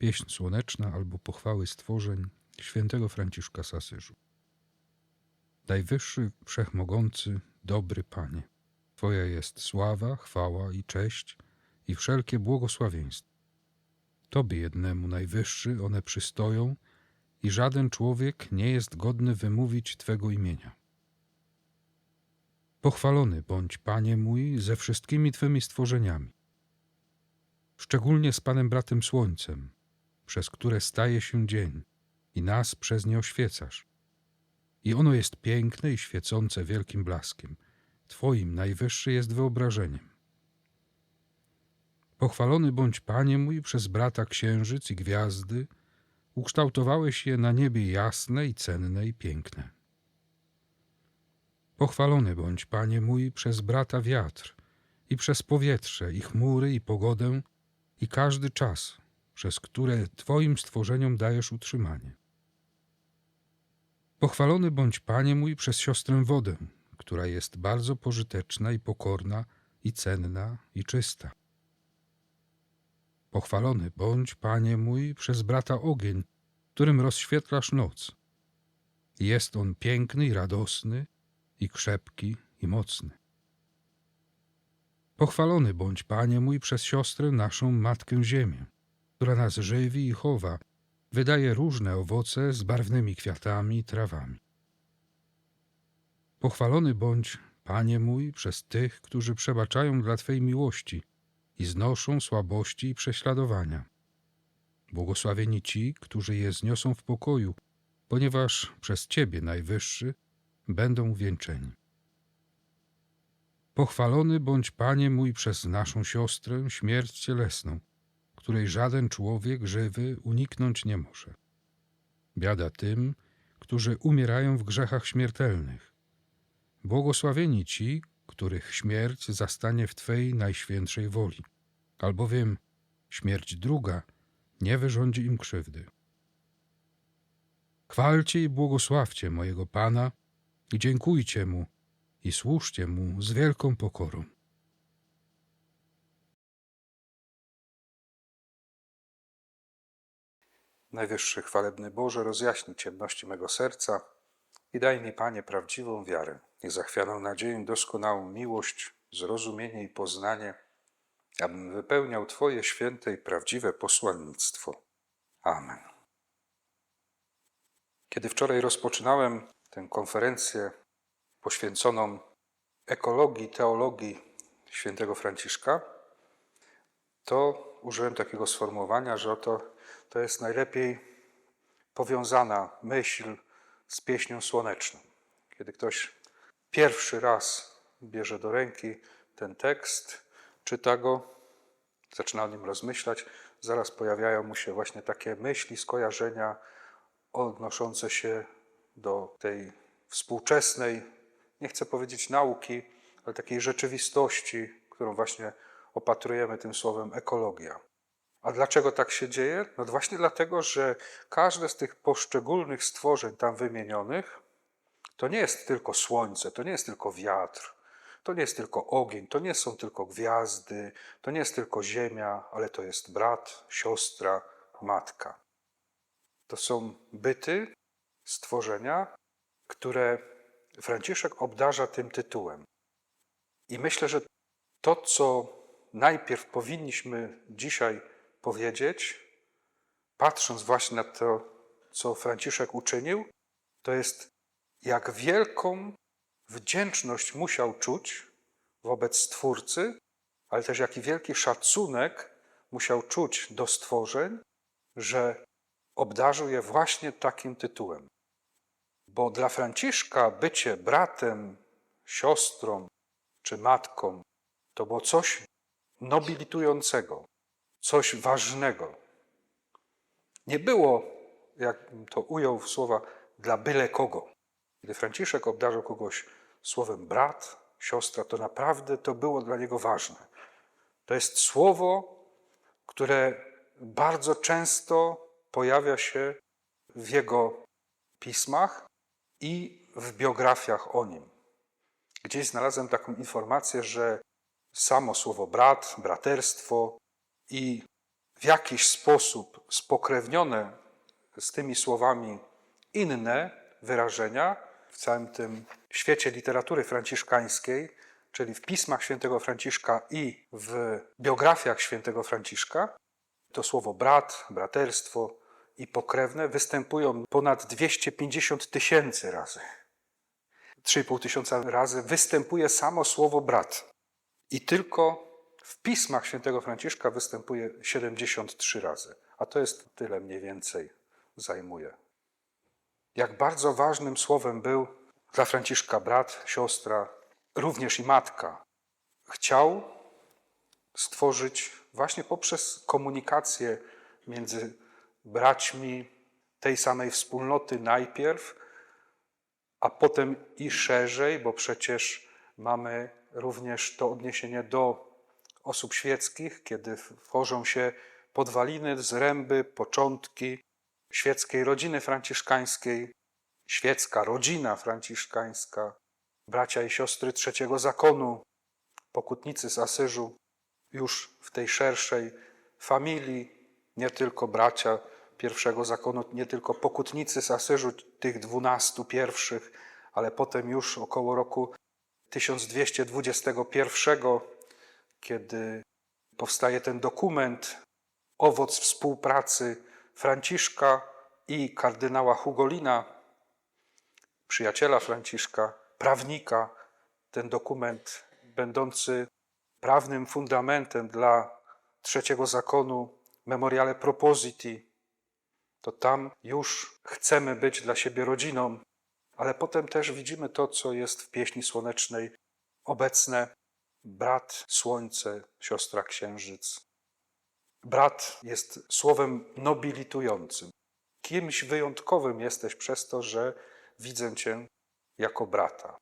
Pieśń słoneczna albo pochwały stworzeń świętego Franciszka z Asyżu. Najwyższy, wszechmogący, dobry Panie, Twoja jest sława, chwała i cześć i wszelkie błogosławieństwo. Tobie jednemu najwyższy one przystoją i żaden człowiek nie jest godny wymówić Twego imienia. Pochwalony bądź, Panie mój, ze wszystkimi Twymi stworzeniami, szczególnie z Panem Bratem Słońcem, przez które staje się dzień i nas przez nie oświecasz. I ono jest piękne i świecące wielkim blaskiem. Twoim najwyższy jest wyobrażeniem. Pochwalony bądź, Panie mój, przez brata księżyc i gwiazdy, ukształtowałeś je na niebie jasne i cenne i piękne. Pochwalony bądź, Panie mój, przez brata wiatr i przez powietrze, i chmury, i pogodę, i każdy czas, przez które Twoim stworzeniom dajesz utrzymanie. Pochwalony bądź, Panie mój, przez siostrę wodę, która jest bardzo pożyteczna i pokorna, i cenna, i czysta. Pochwalony bądź, Panie mój, przez brata ogień, którym rozświetlasz noc. Jest on piękny i radosny, i krzepki, i mocny. Pochwalony bądź, Panie mój, przez siostrę naszą Matkę Ziemię, która nas żywi i chowa, wydaje różne owoce z barwnymi kwiatami i trawami. Pochwalony bądź, Panie mój, przez tych, którzy przebaczają dla Twej miłości i znoszą słabości i prześladowania. Błogosławieni ci, którzy je zniosą w pokoju, ponieważ przez Ciebie, Najwyższy, będą wieńczeni. Pochwalony bądź, Panie mój, przez naszą siostrę śmierć cielesną, której żaden człowiek żywy uniknąć nie może. Biada tym, którzy umierają w grzechach śmiertelnych. Błogosławieni ci, których śmierć zastanie w Twej najświętszej woli, albowiem śmierć druga nie wyrządzi im krzywdy. Chwalcie i błogosławcie mojego Pana i dziękujcie Mu i służcie Mu z wielką pokorą. Najwyższy chwalebny Boże, rozjaśnij ciemności mego serca i daj mi, Panie, prawdziwą wiarę i zachwianą nadzieję, doskonałą miłość, zrozumienie i poznanie, abym wypełniał Twoje święte i prawdziwe posłannictwo. Amen. Kiedy wczoraj rozpoczynałem tę konferencję poświęconą ekologii, teologii świętego Franciszka, to użyłem takiego sformułowania, że oto to jest najlepiej powiązana myśl z pieśnią słoneczną. Kiedy ktoś pierwszy raz bierze do ręki ten tekst, czyta go, zaczyna o nim rozmyślać, zaraz pojawiają mu się właśnie takie myśli, skojarzenia odnoszące się do tej współczesnej, nie chcę powiedzieć nauki, ale takiej rzeczywistości, którą właśnie opatrujemy tym słowem ekologia. A dlaczego tak się dzieje? No właśnie dlatego, że każde z tych poszczególnych stworzeń tam wymienionych to nie jest tylko słońce, to nie jest tylko wiatr, to nie jest tylko ogień, to nie są tylko gwiazdy, to nie jest tylko ziemia, ale to jest brat, siostra, matka. To są byty, stworzenia, które Franciszek obdarza tym tytułem. I myślę, że to, co najpierw powinniśmy dzisiaj powiedzieć, patrząc właśnie na to, co Franciszek uczynił, to jest, jak wielką wdzięczność musiał czuć wobec Stwórcy, ale też jaki wielki szacunek musiał czuć do stworzeń, że obdarzył je właśnie takim tytułem. Bo dla Franciszka bycie bratem, siostrą czy matką to było coś nobilitującego, coś ważnego. Nie było, jak to ujął w słowa, dla byle kogo. Kiedy Franciszek obdarzył kogoś słowem brat, siostra, to naprawdę to było dla niego ważne. To jest słowo, które bardzo często pojawia się w jego pismach i w biografiach o nim. Gdzieś znalazłem taką informację, że samo słowo brat, braterstwo i w jakiś sposób spokrewnione z tymi słowami inne wyrażenia w całym tym świecie literatury franciszkańskiej, czyli w pismach świętego Franciszka i w biografiach świętego Franciszka, to słowo brat, braterstwo i pokrewne występują ponad 250 tysięcy razy. 3,5 tysiąca razy występuje samo słowo brat. I tylko w pismach świętego Franciszka występuje 73 razy. A to jest tyle mniej więcej zajmuje. Jak bardzo ważnym słowem był dla Franciszka brat, siostra, również i matka. Chciał stworzyć właśnie poprzez komunikację między braćmi tej samej wspólnoty najpierw, a potem i szerzej, bo przecież mamy również to odniesienie do osób świeckich, kiedy tworzą się podwaliny, zręby, początki świeckiej rodziny franciszkańskiej, świecka rodzina franciszkańska, bracia i siostry trzeciego zakonu, pokutnicy z Asyżu, już w tej szerszej familii, nie tylko bracia pierwszego zakonu, nie tylko pokutnicy z Asyżu, tych dwunastu pierwszych, ale potem już około roku 1221, kiedy powstaje ten dokument, owoc współpracy Franciszka i kardynała Hugolina, przyjaciela Franciszka, prawnika, ten dokument będący prawnym fundamentem dla trzeciego zakonu, Memoriale Propositi, to tam już chcemy być dla siebie rodziną, ale potem też widzimy to, co jest w pieśni słonecznej obecne: brat, słońce, siostra, księżyc. Brat jest słowem nobilitującym. Kimś wyjątkowym jesteś przez to, że widzę cię jako brata.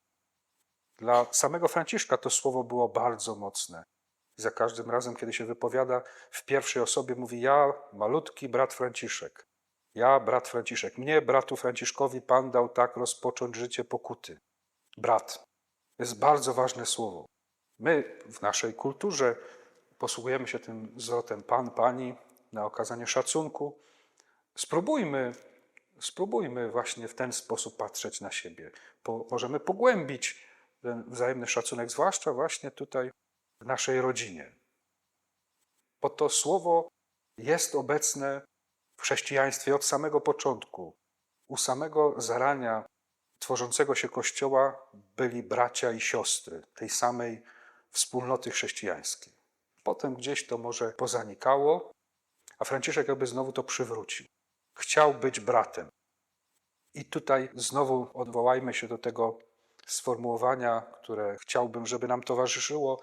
Dla samego Franciszka to słowo było bardzo mocne. Za każdym razem, kiedy się wypowiada w pierwszej osobie, mówi: Ja, malutki brat Franciszek. Ja, brat Franciszek. Mnie, bratu Franciszkowi, Pan dał tak rozpocząć życie pokuty. Brat. Jest bardzo ważne słowo. My w naszej kulturze posługujemy się tym zwrotem Pan, Pani na okazanie szacunku. Spróbujmy, spróbujmy właśnie w ten sposób patrzeć na siebie. Po, możemy pogłębić ten wzajemny szacunek, zwłaszcza właśnie tutaj w naszej rodzinie. Bo to słowo jest obecne w chrześcijaństwie od samego początku. U samego zarania tworzącego się Kościoła byli bracia i siostry tej samej wspólnoty chrześcijańskiej. Potem gdzieś to może pozanikało, a Franciszek jakby znowu to przywrócił. Chciał być bratem. I tutaj znowu odwołajmy się do tego sformułowania, które chciałbym, żeby nam towarzyszyło.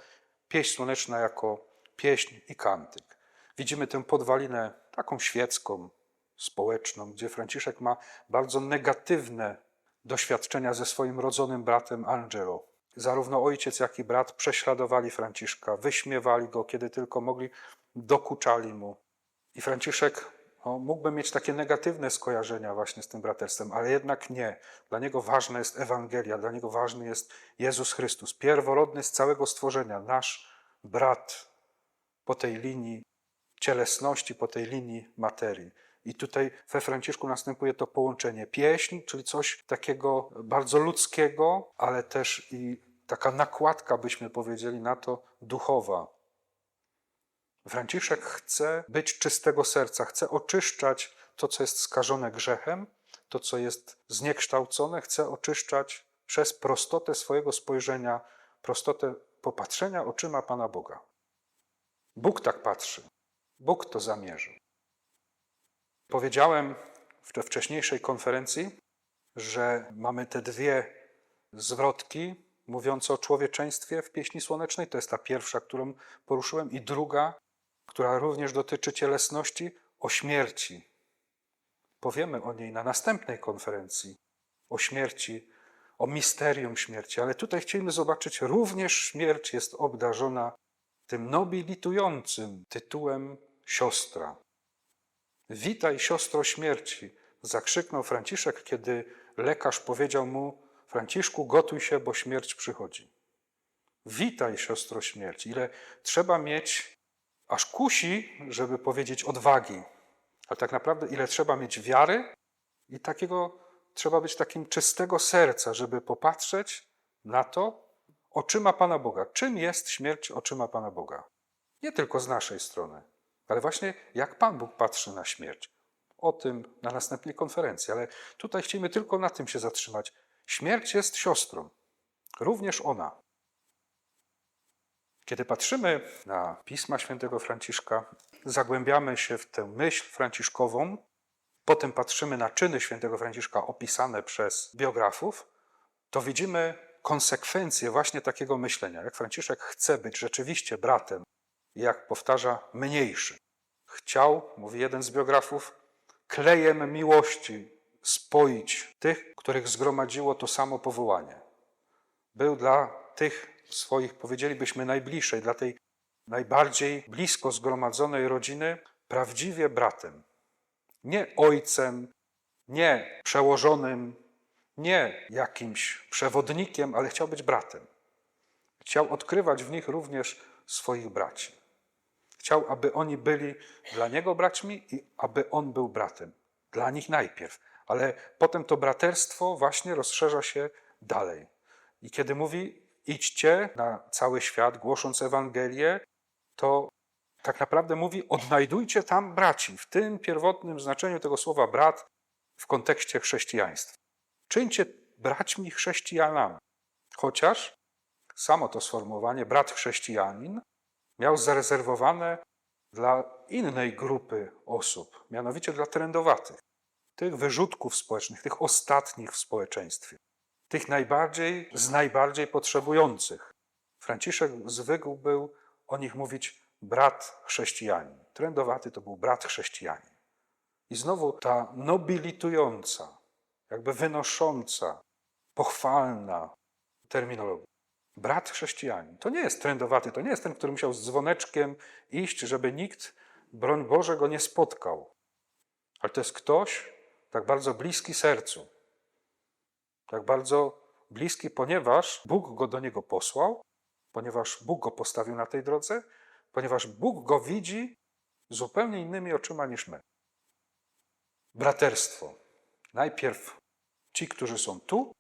Pieśń słoneczna jako pieśń i kantyk. Widzimy tę podwalinę taką świecką, społeczną, gdzie Franciszek ma bardzo negatywne doświadczenia ze swoim rodzonym bratem Angelo. Zarówno ojciec, jak i brat prześladowali Franciszka, wyśmiewali go, kiedy tylko mogli, dokuczali mu. I Franciszek no, mógłby mieć takie negatywne skojarzenia właśnie z tym braterstwem, ale jednak nie. Dla niego ważna jest Ewangelia, dla niego ważny jest Jezus Chrystus, pierworodny z całego stworzenia, nasz brat po tej linii cielesności, po tej linii materii. I tutaj we Franciszku następuje to połączenie pieśń, czyli coś takiego bardzo ludzkiego, ale też i taka nakładka, byśmy powiedzieli na to, duchowa. Franciszek chce być czystego serca, chce oczyszczać to, co jest skażone grzechem, to, co jest zniekształcone, chce oczyszczać przez prostotę swojego spojrzenia, prostotę popatrzenia oczyma Pana Boga. Bóg tak patrzy. Bóg to zamierzył. Powiedziałem w wcześniejszej konferencji, że mamy te dwie zwrotki mówiące o człowieczeństwie w pieśni słonecznej. To jest ta pierwsza, którą poruszyłem, i druga, która również dotyczy cielesności, o śmierci. Powiemy o niej na następnej konferencji, o śmierci, o misterium śmierci, ale tutaj chcieliśmy zobaczyć, również śmierć jest obdarzona tym nobilitującym tytułem siostra. Witaj, siostro śmierci, zakrzyknął Franciszek, kiedy lekarz powiedział mu: Franciszku, gotuj się, bo śmierć przychodzi. Witaj, siostro śmierci. Ile trzeba mieć aż kusi, żeby powiedzieć odwagi. Ale tak naprawdę, ile trzeba mieć wiary i takiego, trzeba być takim czystego serca, żeby popatrzeć na to oczyma Pana Boga. Czym jest śmierć oczyma Pana Boga? Nie tylko z naszej strony, ale właśnie jak Pan Bóg patrzy na śmierć. O tym na następnej konferencji, ale tutaj chcielibyśmy tylko na tym się zatrzymać. Śmierć jest siostrą, również ona. Kiedy patrzymy na pisma świętego Franciszka, zagłębiamy się w tę myśl franciszkową, potem patrzymy na czyny świętego Franciszka opisane przez biografów, to widzimy konsekwencje właśnie takiego myślenia. Jak Franciszek chce być rzeczywiście bratem, jak powtarza, mniejszy. Chciał, mówi jeden z biografów, klejem miłości spoić tych, których zgromadziło to samo powołanie. Był dla tych swoich, powiedzielibyśmy, najbliższej, dla tej najbardziej blisko zgromadzonej rodziny, prawdziwie bratem. Nie ojcem, nie przełożonym, nie jakimś przewodnikiem, ale chciał być bratem. Chciał odkrywać w nich również swoich braci. Chciał, aby oni byli dla niego braćmi i aby on był bratem. Dla nich najpierw, ale potem to braterstwo właśnie rozszerza się dalej. I kiedy mówi, idźcie na cały świat, głosząc Ewangelię, to tak naprawdę mówi, odnajdujcie tam braci, w tym pierwotnym znaczeniu tego słowa brat w kontekście chrześcijaństwa. Czyńcie braćmi chrześcijanami. Chociaż samo to sformułowanie brat chrześcijanin miał zarezerwowane dla innej grupy osób, mianowicie dla trendowatych, tych wyrzutków społecznych, tych ostatnich w społeczeństwie, tych najbardziej z najbardziej potrzebujących. Franciszek zwykł był o nich mówić brat chrześcijanin. Trendowaty to był brat chrześcijanin. I znowu ta nobilitująca, jakby wynosząca, pochwalna terminologia. Brat chrześcijanin. To nie jest trendowaty, to nie jest ten, który musiał z dzwoneczkiem iść, żeby nikt, broń Boże, go nie spotkał. Ale to jest ktoś tak bardzo bliski sercu. Tak bardzo bliski, ponieważ Bóg go do niego posłał, ponieważ Bóg go postawił na tej drodze, ponieważ Bóg go widzi zupełnie innymi oczyma niż my. Braterstwo. Najpierw ci, którzy są tu,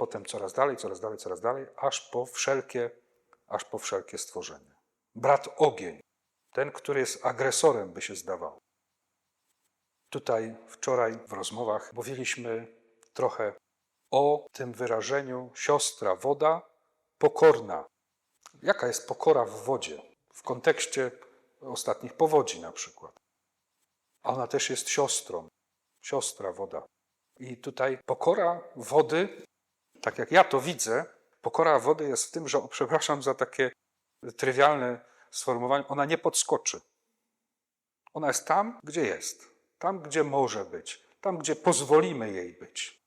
potem coraz dalej, coraz dalej, coraz dalej, aż po wszelkie, aż po wszelkie stworzenie. Brat ogień, ten, który jest agresorem, by się zdawał. Tutaj wczoraj w rozmowach mówiliśmy trochę o tym wyrażeniu siostra woda pokorna. Jaka jest pokora w wodzie? W kontekście ostatnich powodzi na przykład. A ona też jest siostrą. Siostra woda. I tutaj pokora wody tak jak ja to widzę, pokora wody jest w tym, że, przepraszam za takie trywialne sformułowanie, ona nie podskoczy. Ona jest tam, gdzie jest, tam, gdzie może być, tam, gdzie pozwolimy jej być.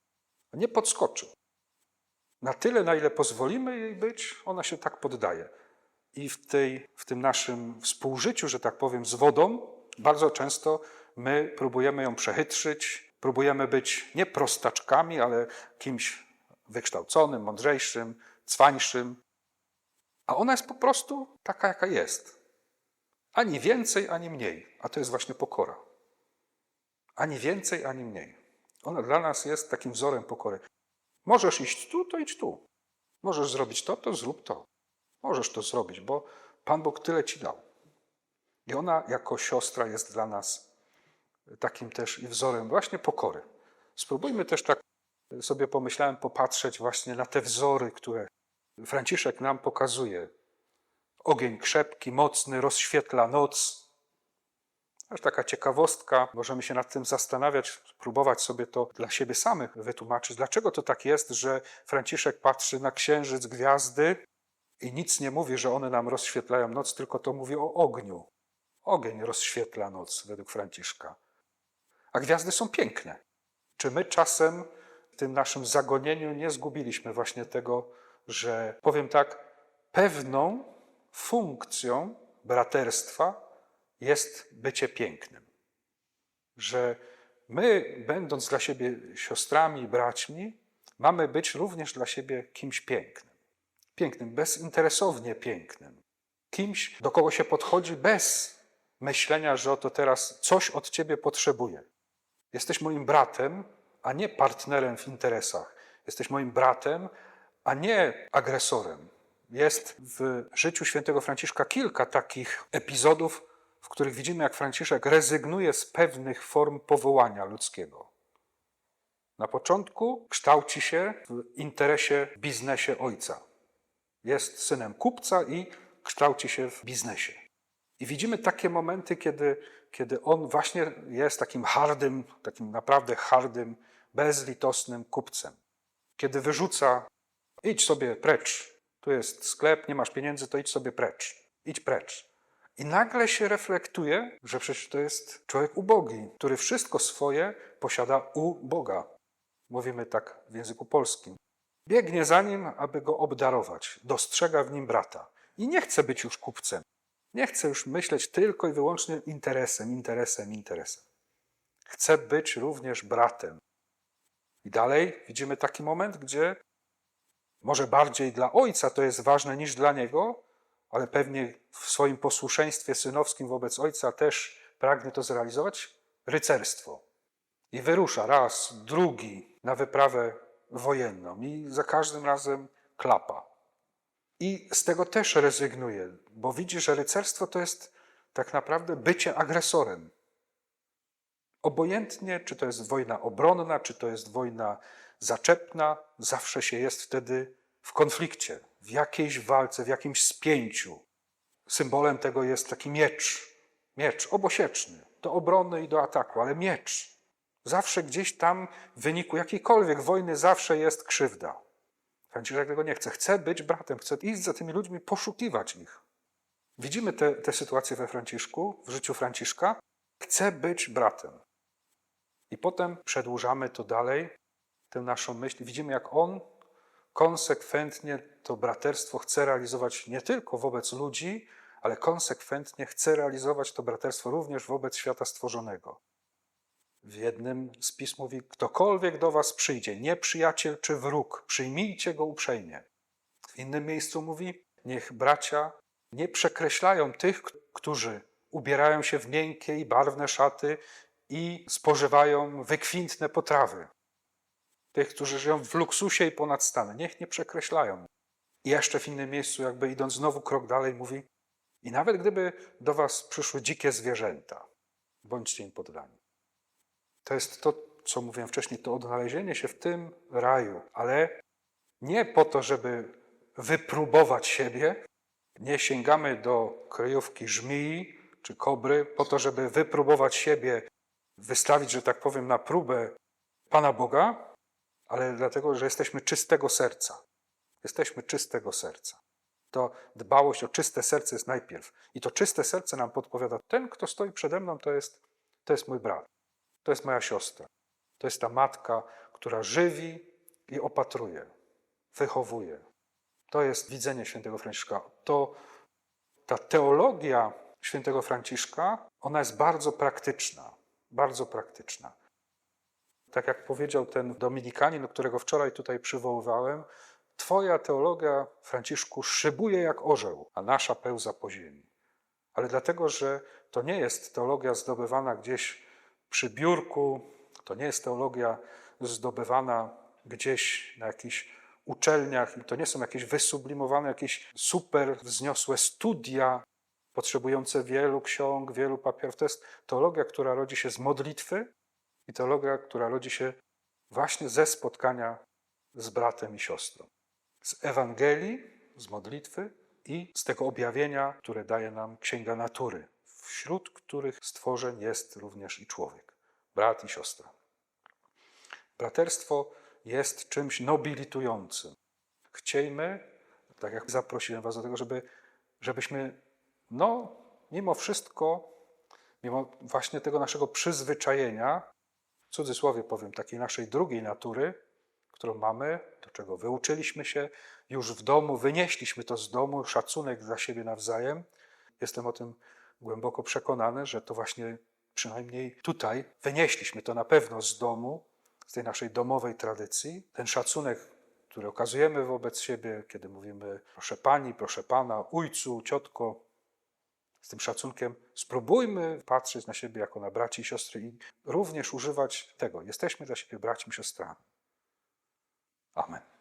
Nie podskoczy. Na tyle, na ile pozwolimy jej być, ona się tak poddaje. I w, tej, w tym naszym współżyciu, że tak powiem, z wodą, bardzo często my próbujemy ją przechytrzyć, próbujemy być nie prostaczkami, ale kimś wykształconym, mądrzejszym, cwańszym, a ona jest po prostu taka, jaka jest. Ani więcej, ani mniej. A to jest właśnie pokora. Ani więcej, ani mniej. Ona dla nas jest takim wzorem pokory. Możesz iść tu, to idź tu. Możesz zrobić to, to zrób to. Możesz to zrobić, bo Pan Bóg tyle ci dał. I ona jako siostra jest dla nas takim też i wzorem właśnie pokory. Spróbujmy też tak sobie pomyślałem popatrzeć właśnie na te wzory, które Franciszek nam pokazuje. Ogień krzepki, mocny, rozświetla noc. Aż taka ciekawostka, możemy się nad tym zastanawiać, próbować sobie to dla siebie samych wytłumaczyć. Dlaczego to tak jest, że Franciszek patrzy na księżyc, gwiazdy i nic nie mówi, że one nam rozświetlają noc, tylko to mówi o ogniu. Ogień rozświetla noc według Franciszka. A gwiazdy są piękne. Czy my czasem w tym naszym zagonieniu nie zgubiliśmy właśnie tego, że powiem tak, pewną funkcją braterstwa jest bycie pięknym. Że my, będąc dla siebie siostrami i braćmi, mamy być również dla siebie kimś pięknym. Pięknym, bezinteresownie pięknym. kimś, do kogo się podchodzi bez myślenia, że oto teraz coś od ciebie potrzebuję. Jesteś moim bratem, a nie partnerem w interesach. Jesteś moim bratem, a nie agresorem. Jest w życiu świętego Franciszka kilka takich epizodów, w których widzimy, jak Franciszek rezygnuje z pewnych form powołania ludzkiego. Na początku kształci się w interesie, biznesie ojca. Jest synem kupca i kształci się w biznesie. I widzimy takie momenty, kiedy, kiedy on właśnie jest takim hardym, takim naprawdę hardym, bezlitosnym kupcem. Kiedy wyrzuca, idź sobie precz, tu jest sklep, nie masz pieniędzy, to idź sobie precz, idź precz. I nagle się reflektuje, że przecież to jest człowiek ubogi, który wszystko swoje posiada u Boga. Mówimy tak w języku polskim. Biegnie za nim, aby go obdarować, dostrzega w nim brata. I nie chce być już kupcem. Nie chce już myśleć tylko i wyłącznie interesem, interesem, interesem. Chce być również bratem. I dalej widzimy taki moment, gdzie może bardziej dla ojca to jest ważne niż dla niego, ale pewnie w swoim posłuszeństwie synowskim wobec ojca też pragnie to zrealizować rycerstwo. I wyrusza raz, drugi na wyprawę wojenną i za każdym razem klapa. I z tego też rezygnuje, bo widzi, że rycerstwo to jest tak naprawdę bycie agresorem. Obojętnie, czy to jest wojna obronna, czy to jest wojna zaczepna, zawsze się jest wtedy w konflikcie, w jakiejś walce, w jakimś spięciu. Symbolem tego jest taki miecz. Miecz obosieczny, do obrony i do ataku, ale miecz. Zawsze gdzieś tam w wyniku jakiejkolwiek wojny zawsze jest krzywda. Franciszek tego nie chce. Chce być bratem, chce iść za tymi ludźmi, poszukiwać ich. Widzimy tę sytuację we Franciszku, w życiu Franciszka. Chce być bratem. I potem przedłużamy to dalej, tę naszą myśl. Widzimy, jak on konsekwentnie to braterstwo chce realizować nie tylko wobec ludzi, ale konsekwentnie chce realizować to braterstwo również wobec świata stworzonego. W jednym z pism mówi: Ktokolwiek do was przyjdzie, nieprzyjaciel czy wróg, przyjmijcie go uprzejmie. W innym miejscu mówi: Niech bracia nie przekreślają tych, którzy ubierają się w miękkie i barwne szaty i spożywają wykwintne potrawy. Tych, którzy żyją w luksusie i ponad stan. Niech nie przekreślają. I jeszcze w innym miejscu, jakby idąc znowu krok dalej, mówi: I nawet gdyby do was przyszły dzikie zwierzęta, bądźcie im poddani. To jest to, co mówiłem wcześniej, to odnalezienie się w tym raju, ale nie po to, żeby wypróbować siebie. Nie sięgamy do kryjówki żmii czy kobry po to, żeby wypróbować siebie, wystawić, że tak powiem, na próbę Pana Boga, ale dlatego, że jesteśmy czystego serca. Jesteśmy czystego serca. To dbałość o czyste serce jest najpierw. I to czyste serce nam podpowiada, ten, kto stoi przede mną, to jest, to jest mój brat. To jest moja siostra. To jest ta matka, która żywi i opatruje, wychowuje. To jest widzenie świętego Franciszka. To ta teologia świętego Franciszka, ona jest bardzo praktyczna. Bardzo praktyczna. Tak jak powiedział ten Dominikanin, którego wczoraj tutaj przywoływałem, Twoja teologia, Franciszku, szybuje jak orzeł, a nasza pełza po ziemi. Ale dlatego, że to nie jest teologia zdobywana gdzieś przy biurku. To nie jest teologia zdobywana gdzieś na jakichś uczelniach to nie są jakieś wysublimowane, jakieś super wzniosłe studia potrzebujące wielu ksiąg, wielu papierów. To jest teologia, która rodzi się z modlitwy i teologia, która rodzi się właśnie ze spotkania z bratem i siostrą. Z Ewangelii, z modlitwy i z tego objawienia, które daje nam Księga Natury, wśród których stworzeń jest również i człowiek, brat i siostra. Braterstwo jest czymś nobilitującym. Chciejmy, tak jak zaprosiłem Was do tego, żeby, żebyśmy, no, mimo wszystko, mimo właśnie tego naszego przyzwyczajenia, w cudzysłowie powiem, takiej naszej drugiej natury, którą mamy, do czego wyuczyliśmy się już w domu, wynieśliśmy to z domu, szacunek dla siebie nawzajem. Jestem o tym głęboko przekonany, że to właśnie przynajmniej tutaj wynieśliśmy to na pewno z domu, z tej naszej domowej tradycji. Ten szacunek, który okazujemy wobec siebie, kiedy mówimy proszę pani, proszę pana, ujcu, ciotko, z tym szacunkiem spróbujmy patrzeć na siebie jako na braci i siostry i również używać tego. Jesteśmy dla siebie braćmi i siostrami. Amen.